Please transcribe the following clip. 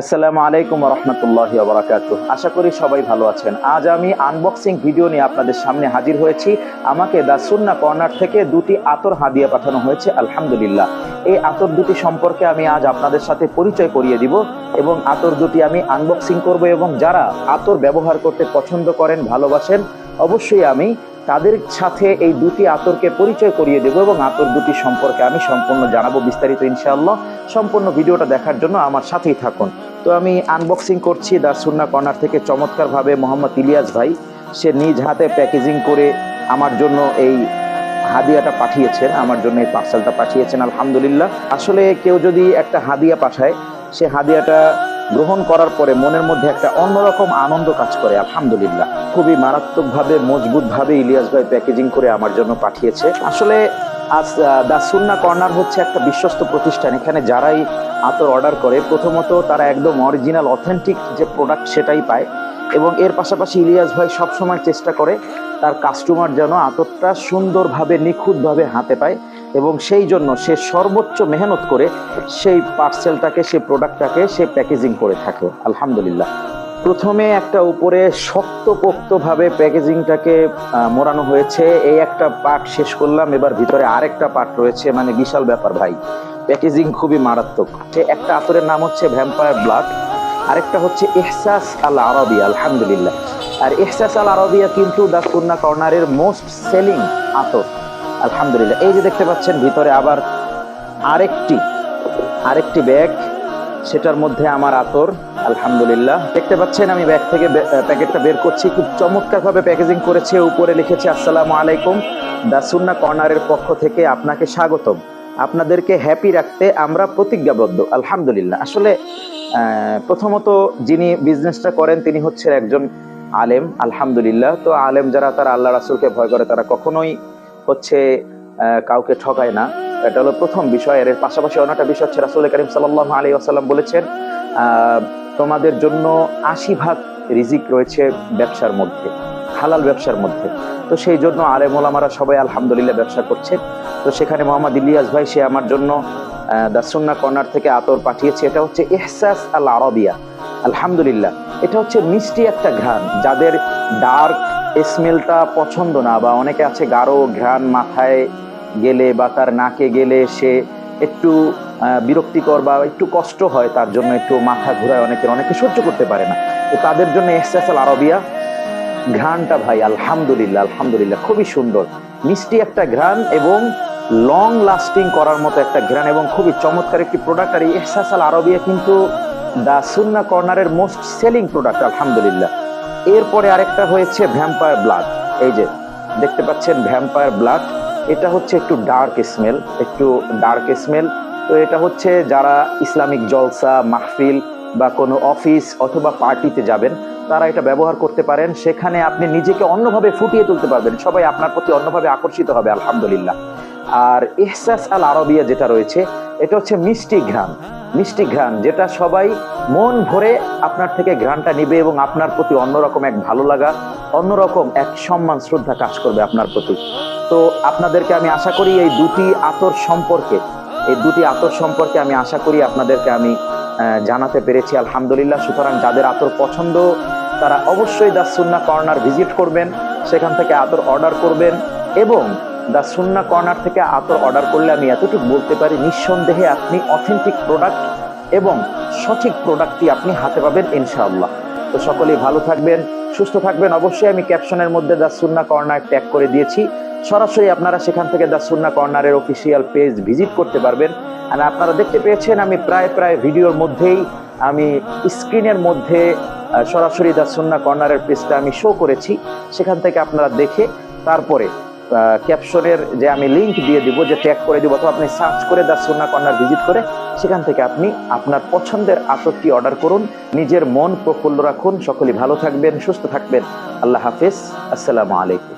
আসসালামু আলাইকুম রহমতুল্লাহ বারাকাতু আশা করি সবাই ভালো আছেন। আজ আমি আনবক্সিং ভিডিও নিয়ে আপনাদের সামনে হাজির হয়েছি। আমাকে দা সুন্না কর্নার থেকে দুটি আতর হাদিয়া পাঠানো হয়েছে, আলহামদুলিল্লাহ। এই আতর দুটি সম্পর্কে আমি আজ আপনাদের সাথে পরিচয় করিয়ে দিব এবং আতর দুটি আমি আনবক্সিং করব এবং যারা আতর ব্যবহার করতে পছন্দ করেন, ভালোবাসেন, অবশ্যই আমি তাদের সাথে এই দুটি আতরকে পরিচয় করিয়ে দেব এবং আতর দুটি সম্পর্কে আমি সম্পূর্ণ জানাব বিস্তারিত ইনশাআল্লাহ। সম্পূর্ণ ভিডিওটা দেখার জন্য আমার সাথেই থাকুন। তো আমি আনবক্সিং করছি দা সুন্না কর্নার থেকে চমৎকারভাবে মোহাম্মদ ইলিয়াস ভাই। সে নিজ হাতে প্যাকেজিং করে আমার জন্য এই হাদিয়াটা পাঠিয়েছেন, আমার জন্য এই পার্সেলটা পাঠিয়েছেন, আলহামদুলিল্লাহ। আসলে কেউ যদি একটা হাদিয়া পাঠায়, সে হাদিয়াটা গ্রহণ করার পরে মনের মধ্যে একটা অন্যরকম আনন্দ কাজ করে, আলহামদুলিল্লাহ। খুবই মারাত্মকভাবে, মজবুতভাবে ইলিয়াস ভাই প্যাকেজিং করে আমার জন্য পাঠিয়েছে। আসলে আজ দা সুন্না কর্নার হচ্ছে একটা বিশ্বস্ত প্রতিষ্ঠান। এখানে যারাই আতর অর্ডার করে, প্রথমত তারা একদম অরিজিনাল, অথেন্টিক যে প্রোডাক্ট সেটাই পায় এবং এর পাশাপাশি ইলিয়াস ভাই সবসময় চেষ্টা করে তার কাস্টমার যেন আতরটা সুন্দরভাবে, নিখুঁতভাবে হাতে পায়। এবং সেই জন্য সে সর্বোচ্চ মেহনত করে সেই পার্সেলটাকে সে প্রোডাক্টটাকে সে প্যাকেজিং করে থাকে, আলহামদুলিল্লাহ। প্রথমে একটা উপরে শক্তপোক্তভাবে প্যাকেজিংটাকে মোড়ানো হয়েছে। এই একটা পার্ট শেষ করলাম, এবার ভিতরে আরেকটা পার্ট রয়েছে মানে বিশাল ব্যাপার ভাই। প্যাকেজিং খুবই মারাত্মক। সে একটা আতরের নাম হচ্ছে ভ্যাম্পায়ার ব্লাড আরেকটা হচ্ছে এহসাস আল আরবি আলহামদুলিল্লাহ। আর এহসাস আল আরবিয়া কিন্তু দা কর্নারের মোস্ট সেলিং আতর। আলহামদুলিল্লাহ। এই যে দেখতে পাচ্ছেন, ভিতরে আবার আরেকটি আরেকটি ব্যাগ, সেটার মধ্যে আমার আতর, আলহামদুলিল্লাহ। দেখতে পাচ্ছেন, আমি ব্যাগ থেকে প্যাকেটটা বের করছি। খুব চমৎকারভাবে প্যাকেজিং করেছে, উপরে লিখেছে, আসসালামু আলাইকুম, দা সুন্না কর্নারের পক্ষ থেকে আপনাকে স্বাগতম। আপনাদেরকে হ্যাপি রাখতে আমরা প্রতিজ্ঞাবদ্ধ। আলহামদুলিল্লাহ। আসলে প্রথমত যিনি বিজনেসটা করেন, তিনি হচ্ছেন একজন আলেম, আলহামদুলিল্লাহ। তো আলেম যারা, তারা আল্লাহ রাসুলকে ভয় করে, তারা কখনোই হচ্ছে কাউকে ঠকায় না। এটা হলো প্রথম বিষয়। এর পাশাপাশি অন্যটা বিষয় হচ্ছে, রাসুল করিম সাল্লাহ আলী আসাল্লাম বলেছেন তোমাদের জন্য আশি ভাগ রিজিক রয়েছে ব্যবসার মধ্যে, হালাল ব্যবসার মধ্যে। তো সেই জন্য আলেম ওলামারা সবাই আলহামদুলিল্লাহ ব্যবসা করছে। তো সেখানে মোহাম্মদ ইলিয়াস ভাই, সে আমার জন্য দাসুন্না কর্নার থেকে আতর পাঠিয়েছে। এটা হচ্ছে এহসাস আল আরবিয়া। আলহামদুলিল্লাহ। এটা হচ্ছে মিষ্টি একটা ঘ্রাণ, যাদের ডার্ক স্মেলটা পছন্দ না, বা অনেকে আছে গাঢ় ঘ্রাণ মাথায় গেলে বা তার নাকে গেলে সে একটু বিরক্তিকর বা একটু কষ্ট হয়, তার জন্য একটু মাথা ঘুরায় অনেকের অনেকে সহ্য করতে পারে না। তো তাদের জন্য এহসাস আল আরবিয়া ঘ্রাণটা ভাই, আলহামদুলিল্লাহ আলহামদুলিল্লাহ, খুবই সুন্দর। মিষ্টি একটা ঘ্রাণ এবং লং লাস্টিং করার মতো একটা ঘ্রাণ এবং খুবই চমৎকার একটি প্রোডাক্ট আর এই এহসাস আল আরবিয়া কিন্তু দ্য সুন্না কর্নারের মোস্ট সেলিং প্রোডাক্ট আলহামদুলিল্লাহ। এরপরে আরেকটা হয়েছে ভ্যাম্পায়ার ব্লাড এই যে, দেখতে পাচ্ছেন ভ্যাম্পায়ার ব্লাড এটা হচ্ছে একটু ডার্ক স্মেল একটু ডার্ক স্মেল তো এটা হচ্ছে যারা ইসলামিক জলসা, মাহফিল বা কোনো অফিস অথবা পার্টিতে যাবেন, তারা এটা ব্যবহার করতে পারেন। সেখানে আপনি নিজেকে অন্যভাবে ফুটিয়ে তুলতে পারবেন। সবাই আপনার প্রতি অন্যভাবে আকর্ষিত হবে, আলহামদুলিল্লাহ। আর এহসাস আল আরবিয়া যেটা রয়েছে, এটা হচ্ছে মিষ্টি ঘ্রাণ। মিষ্টি ঘ্রাণ, যেটা সবাই মন ভরে আপনার থেকে ঘ্রাণটা নিবে এবং আপনার প্রতি অন্যরকম এক ভালো লাগা, অন্যরকম এক সম্মান, শ্রদ্ধা কাজ করবে আপনার প্রতি। তো আপনাদেরকে আমি আশা করি এই দুটি আতর সম্পর্কে, এই দুটি আতর সম্পর্কে আমি আশা করি আপনাদেরকে আমি জানাতে পেরেছি। আলহামদুলিল্লাহ, সুতরাং যাদের আতর পছন্দ, তারা অবশ্যই দা সুন্না কর্নার ভিজিট করবেন, সেখান থেকে আতর অর্ডার করবেন এবং দা সুন্না কর্নার থেকে আতর অর্ডার করলে আমি এতটুকু বলতে পারি, নিঃসন্দেহে আপনি অথেন্টিক প্রোডাক্ট এবং সঠিক প্রোডাক্টটি আপনি হাতে পাবেন ইনশাআল্লাহ। তো সকলেই ভালো থাকবেন, সুস্থ থাকবেন। অবশ্যই আমি ক্যাপশনের মধ্যে দ্য সুন্না কর্নার ট্যাগ করে দিয়েছি। সরাসরি আপনারা সেখান থেকে দ্য সুন্না কর্নারের অফিসিয়াল পেজ ভিজিট করতে পারবেন। আর আপনারা দেখতে পেয়েছেন, আমি প্রায় প্রায় ভিডিওর মধ্যেই আমি স্ক্রিনের মধ্যে সরাসরি দ্য সুন্না কর্নারের পেজটা আমি শো করেছি। সেখান থেকে আপনারা দেখে তারপরে ক্যাপশনের যে আমি লিঙ্ক দিয়ে দিব, যে ট্যাগ করে দিব, অথবা আপনি সার্চ করে দ্য সুন্না কর্নার ভিজিট করে সেখান থেকে আপনি আপনার পছন্দের আসরটি অর্ডার করুন, নিজের মন প্রফুল্ল রাখুন, সকলেই ভালো থাকবেন, সুস্থ থাকবেন। আল্লাহ হাফিজ, আসসালামু আলাইকুম।